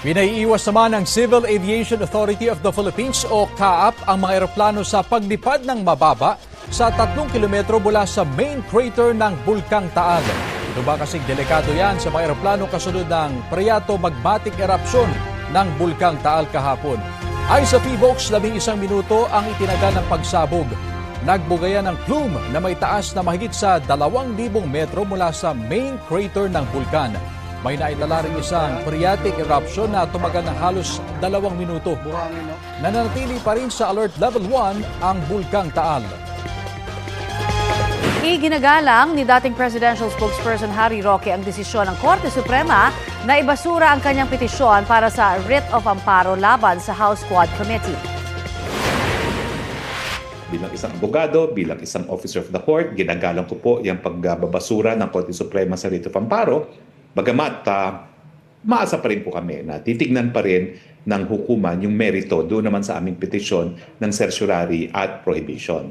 Pinaiiwas naman ng Civil Aviation Authority of the Philippines o CAAP ang mga eroplano sa paglipad ng mababa sa 3 kilometro mula sa main crater ng Bulkang Taal. Ito ba kasing delikado yan sa mga eroplano kasunod ng Priato Magmatic Eruption ng Bulkang Taal kahapon. Ay sa PBOX, labing isang minuto ang itinaga ng pagsabog. Nagbugayan ng plume na may taas na mahigit sa 2,000 metro mula sa main crater ng bulkan. May naitala rin isang phreatic eruption na tumagal ng halos dalawang minuto. Nananatili pa rin sa alert level 1 ang Bulkang Taal. Iginagalang ni dating presidential spokesperson Harry Roque ang desisyon ng Korte Suprema na ibasura ang kanyang petisyon para sa writ of amparo laban sa House Quad Committee. bilang isang abogado, bilang isang officer of the court, ginagalang ko po yung pagbabasura ng Korte Suprema sa Rito of Amparo. Bagamat uh, maasa pa rin po kami na titignan pa rin ng hukuman yung merito doon naman sa aming petisyon ng certiorari at prohibition.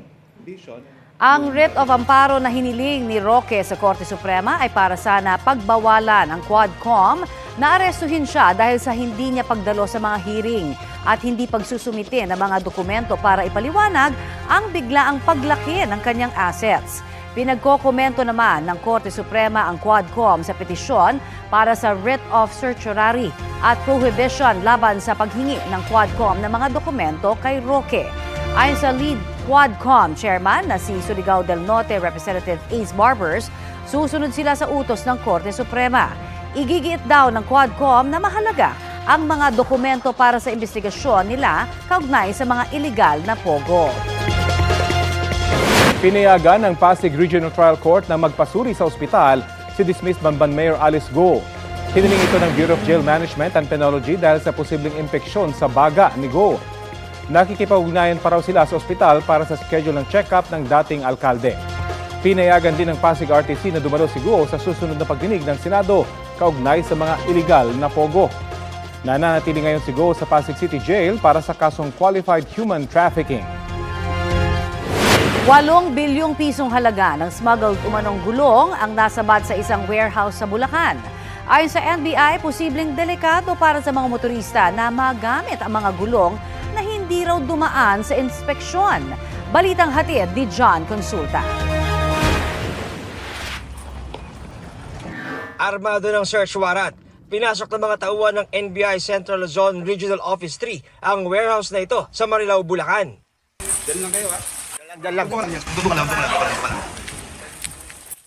Ang writ of amparo na hiniling ni Roque sa Korte Suprema ay para sana pagbawalan ang Quadcom na arestuhin siya dahil sa hindi niya pagdalo sa mga hearing at hindi pagsusumite ng mga dokumento para ipaliwanag ang biglaang paglaki ng kanyang assets. Pinagkokomento naman ng Korte Suprema ang Quadcom sa petisyon para sa writ of certiorari at prohibition laban sa paghingi ng Quadcom ng mga dokumento kay Roque. Ayon sa lead Quadcom chairman na si Surigao del Norte Representative Ace Barbers, susunod sila sa utos ng Korte Suprema. Igigiit daw ng Quadcom na mahalaga ang mga dokumento para sa investigasyon nila kaugnay sa mga iligal na pogo. Pinayagan ng Pasig Regional Trial Court na magpasuri sa ospital si dismissed Bamban Mayor Alice Go. Hiniling ito ng Bureau of Jail Management and Penology dahil sa posibleng impeksyon sa baga ni Go. Nakikipag-ugnayan pa raw sila sa ospital para sa schedule ng check-up ng dating alkalde. Pinayagan din ng Pasig RTC na dumalo si Go sa susunod na pagdinig ng Senado kaugnay sa mga illegal na pogo. Nananatili ngayon si Go sa Pasig City Jail para sa kasong qualified human trafficking. Walong bilyong pisong halaga ng smuggled umanong gulong ang nasabat sa isang warehouse sa Bulacan. Ayon sa NBI, posibleng delikado para sa mga motorista na magamit ang mga gulong na hindi raw dumaan sa inspeksyon. Balitang hatid ni John Consulta. Armado ng search warrant. Pinasok ng mga tauhan ng NBI Central Luzon Regional Office 3 ang warehouse na ito sa Marilao, Bulacan.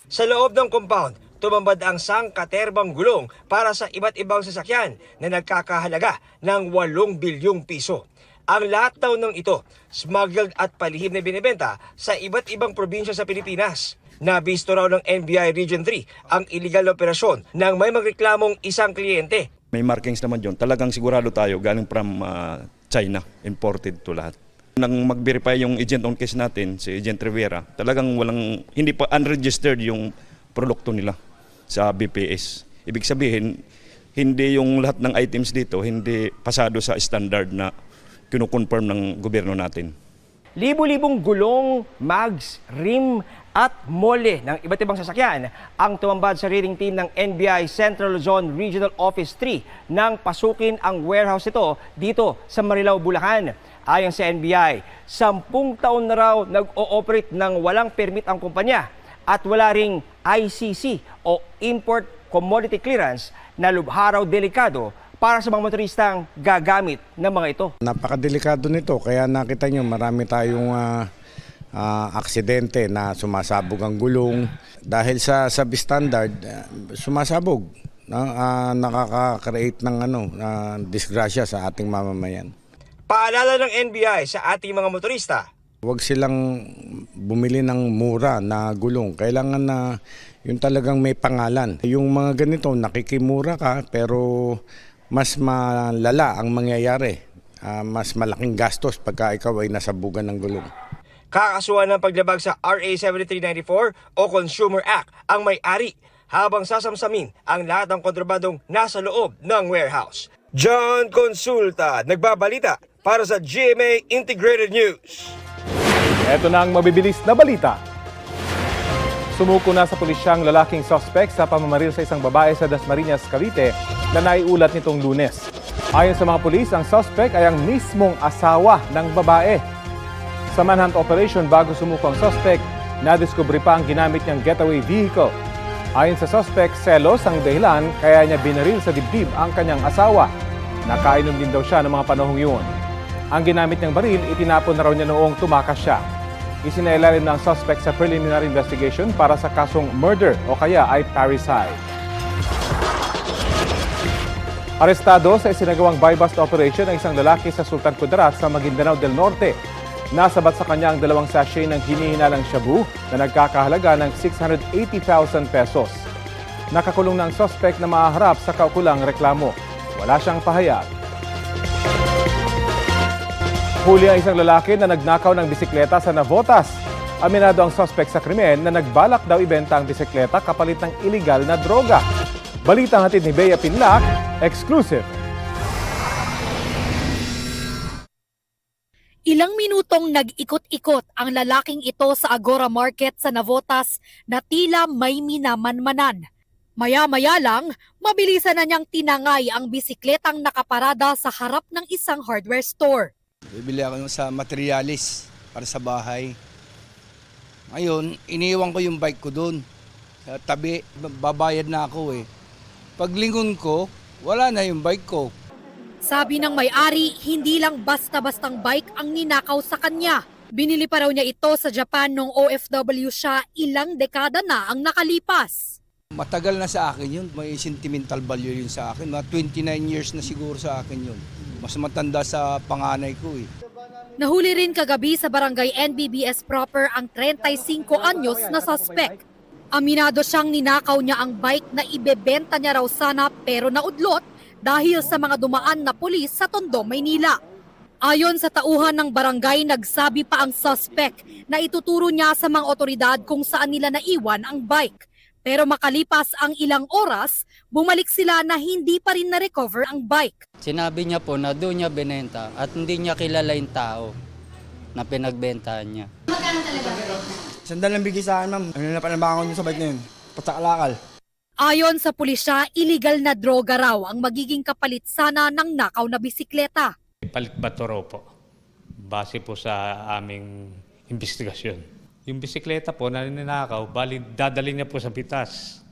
Sa loob ng compound, tumambad ang sangkaterbang gulong para sa iba't ibang sasakyan na nagkakahalaga ng 8 bilyong piso. Ang lahat daw ng ito, smuggled at palihim na binibenta sa iba't ibang probinsya sa Pilipinas. Nabisto raw ng NBI Region 3 ang illegal na operasyon nang may magreklamong isang kliyente May markings naman yun. Talagang sigurado tayo galing from ah, China, imported to lahat. Nang mag-verify yung agent on case natin, si Agent Rivera, talagang walang, hindi pa unregistered yung produkto nila sa BPS. Ibig sabihin, hindi yung lahat ng items dito, hindi pasado sa standard na kinukonfirm ng gobyerno natin. Libo-libong gulong, mags, rim at mole ng iba't ibang sasakyan ang tumambad sa reading team ng NBI Central Luzon Regional Office 3 nang pasukin ang warehouse ito dito sa Marilao, Bulacan. Ayon sa NBI, sampung taon na raw nag-ooperate ng walang permit ang kumpanya at wala ring ICC o Import Commodity Clearance na lubha raw delikado para sa mga motoristang gagamit ng mga ito. Napakadelikado nito kaya nakita nyo marami tayong ah, ah, aksidente na sumasabog ang gulong. Dahil sa substandard, ah, sumasabog. No? Ah, nakaka-create ng ano, ah, disgrasya sa ating mamamayan. Paalala ng NBI sa ating mga motorista, Huwag silang bumili ng mura na gulong. Kailangan na yung talagang may pangalan. Yung mga ganito, nakikimura ka pero mas malala ang mangyayari. Ah, mas malaking gastos pagka ikaw ay nasabugan ng gulong. kakasuhan ng paglabag sa RA 7394 o Consumer Act ang may-ari habang sasamsamin ang lahat ng kontrabandong nasa loob ng warehouse. John Consulta, nagbabalita para sa GMA Integrated News. Ito na ang mabibilis na balita. Sumuko na sa pulisyang lalaking suspect sa pamamaril sa isang babae sa Dasmariñas, Cavite na naiulat nitong lunes. Ayon sa mga pulis, ang suspect ay ang mismong asawa ng babae. Sa manhunt operation bago sumuko ang suspect, nadiskubre pa ang ginamit niyang getaway vehicle. Ayon sa suspect, selos ang dahilan kaya niya binaril sa dibdib ang kanyang asawa. Nakainom din daw siya ng mga panahong yun. Ang ginamit niyang baril, itinapon na raw niya noong tumakas siya. Isinailalim ng suspect sa preliminary investigation para sa kasong murder o kaya ay parricide. Arestado sa isinagawang buy-bust operation ang isang lalaki sa Sultan Kudarat sa Maguindanao del Norte. Nasabat sa kanya ang dalawang sachet ng hinihinalang shabu na nagkakahalaga ng 680,000 pesos. Nakakulong na ang suspect na maaharap sa kaukulang reklamo. Wala siyang pahayag. Huli ang isang lalaki na nagnakaw ng bisikleta sa Navotas. Aminado ang suspect sa krimen na nagbalak daw ibenta ang bisikleta kapalit ng iligal na droga. Balitang hatid ni Bea Pinlac, exclusive. Ilang minutong nag-ikot-ikot ang lalaking ito sa Agora Market sa Navotas na tila may minamanmanan. Maya-maya lang, mabilisan na niyang tinangay ang bisikletang nakaparada sa harap ng isang hardware store. Bibili ako yung sa materialis para sa bahay. Ngayon, iniiwan ko yung bike ko doon. Sa tabi, babayad na ako eh. Paglingon ko, wala na yung bike ko. Sabi ng may-ari, hindi lang basta-bastang bike ang ninakaw sa kanya. Binili pa raw niya ito sa Japan nung OFW siya ilang dekada na ang nakalipas. Matagal na sa akin yun. May sentimental value yun sa akin. Mga 29 years na siguro sa akin yun. Mas matanda sa panganay ko eh. Nahuli rin kagabi sa barangay NBBS proper ang 35 anyos na suspect. Aminado siyang ninakaw niya ang bike na ibebenta niya raw sana pero naudlot dahil sa mga dumaan na pulis sa Tondo, Maynila. Ayon sa tauhan ng barangay, nagsabi pa ang suspect na ituturo niya sa mga otoridad kung saan nila naiwan ang bike. Pero makalipas ang ilang oras, bumalik sila na hindi pa rin na-recover ang bike. Sinabi niya po na doon niya binenta at hindi niya kilala yung tao na pinagbentahan niya. Sandal lang bigay sa akin ma'am. Ano na panabangon yung sa bike na yun? Patsakalakal. Ayon sa pulisya, illegal na droga raw ang magiging kapalit sana ng nakaw na bisikleta. Palit bato raw po. Base po sa aming investigasyon. Yung bisikleta po na ninakaw, bali dadali niya po sa Pitas,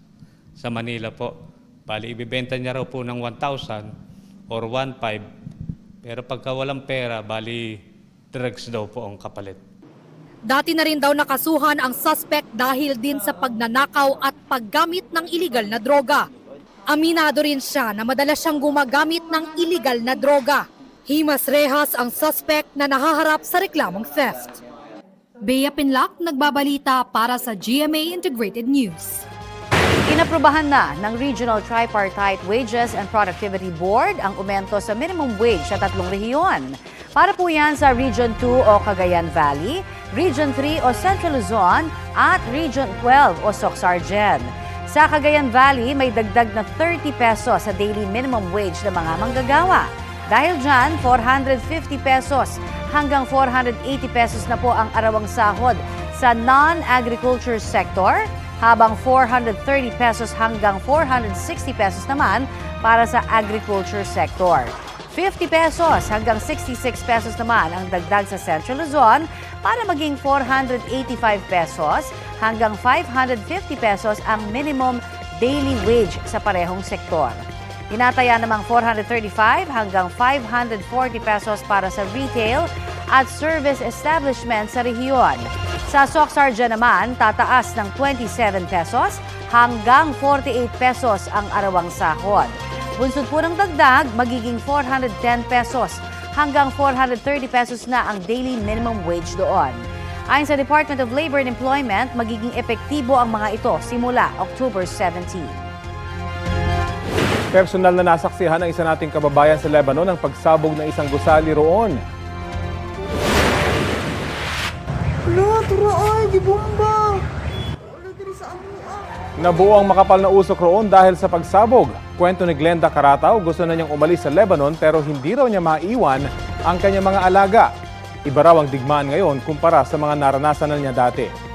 sa Manila po. Bali ibibenta niya raw po ng 1,000 or 1,500. Pero pagka walang pera, bali drugs daw po ang kapalit. Dati na rin daw nakasuhan ang suspect dahil din sa pagnanakaw at paggamit ng illegal na droga. Aminado rin siya na madalas siyang gumagamit ng illegal na droga. Himas rehas ang suspect na nahaharap sa reklamong theft. Bea Pinlock, nagbabalita para sa GMA Integrated News. Inaprubahan na ng Regional Tripartite Wages and Productivity Board ang umento sa minimum wage sa tatlong rehiyon. Para po yan sa Region 2 o Cagayan Valley, Region 3 o Central Luzon at Region 12 o Soxargen. Sa Cagayan Valley, may dagdag na 30 pesos sa daily minimum wage ng mga manggagawa. Dahil dyan, 450 pesos hanggang 480 pesos na po ang arawang sahod sa non-agriculture sector, habang 430 pesos hanggang 460 pesos naman para sa agriculture sector. 50 pesos hanggang 66 pesos naman ang dagdag sa Central Luzon para maging 485 pesos hanggang 550 pesos ang minimum daily wage sa parehong sektor. Tinataya namang 435 hanggang 540 pesos para sa retail at service establishment sa rehiyon. Sa Soxarja naman, tataas ng 27 pesos hanggang 48 pesos ang arawang sahod. Bunsod po ng dagdag, magiging 410 pesos hanggang 430 pesos na ang daily minimum wage doon. Ayon sa Department of Labor and Employment, magiging epektibo ang mga ito simula October 17. Personal na nasaksihan ng isa nating kababayan sa Lebanon ang pagsabog ng isang gusali roon. Nabuo ang makapal na usok roon dahil sa pagsabog. Kwento ni Glenda Carataw, gusto na niyang umalis sa Lebanon pero hindi raw niya maiwan ang kanyang mga alaga. Iba raw ang digmaan ngayon kumpara sa mga naranasan na niya dati.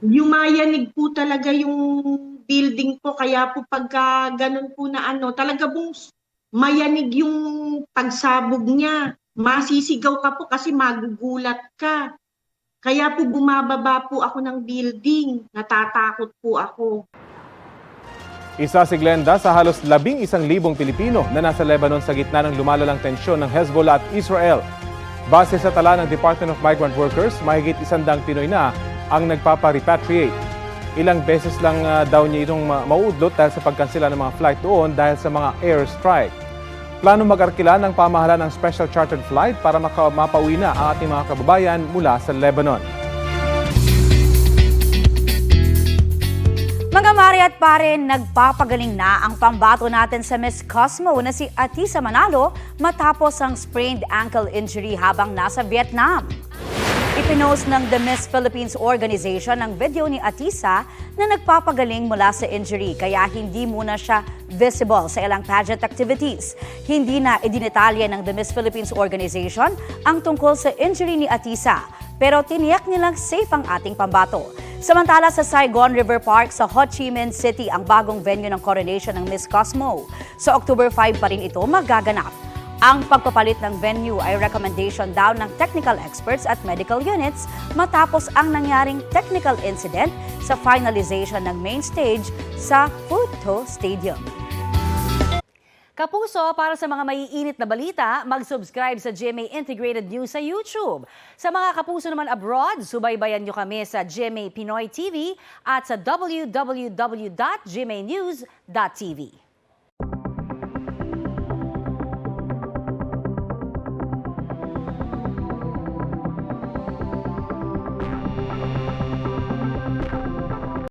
Yumayanig po talaga yung building po. Kaya po pagka ganun po na ano, talaga pong mayanig yung pagsabog niya. Masisigaw ka po kasi magugulat ka. Kaya po bumababa po ako ng building. Natatakot po ako. Isa si Glenda sa halos labing isang libong Pilipino na nasa Lebanon sa gitna ng lumalalang tensyon ng Hezbollah at Israel. Base sa tala ng Department of Migrant Workers, mahigit isandang Pinoy na ang nagpapa-repatriate. Ilang beses lang ah, daw niya itong ma- mauudlot dahil sa pagkansela ng mga flight doon dahil sa mga air strike. Plano mag-arkila ng pamahalaan ng special chartered flight para maka- mapauwi na ang ating mga kababayan mula sa Lebanon. Mga mari at pare, nagpapagaling na ang pambato natin sa Miss Cosmo na si Atisa Manalo matapos ang sprained ankle injury habang nasa Vietnam. Ipinost ng The Miss Philippines Organization ang video ni Atisa na nagpapagaling mula sa injury kaya hindi muna siya visible sa ilang pageant activities. Hindi na idinetalye ng The Miss Philippines Organization ang tungkol sa injury ni Atisa pero tiniyak nilang safe ang ating pambato. Samantala sa Saigon River Park sa Ho Chi Minh City ang bagong venue ng coronation ng Miss Cosmo. Sa October 5 pa rin ito magaganap. Ang pagpapalit ng venue ay recommendation daw ng technical experts at medical units matapos ang nangyaring technical incident sa finalization ng main stage sa Futo Stadium. Kapuso, para sa mga maiinit na balita, mag-subscribe sa GMA Integrated News sa YouTube. Sa mga kapuso naman abroad, subaybayan nyo kami sa GMA Pinoy TV at sa www.gmanews.tv.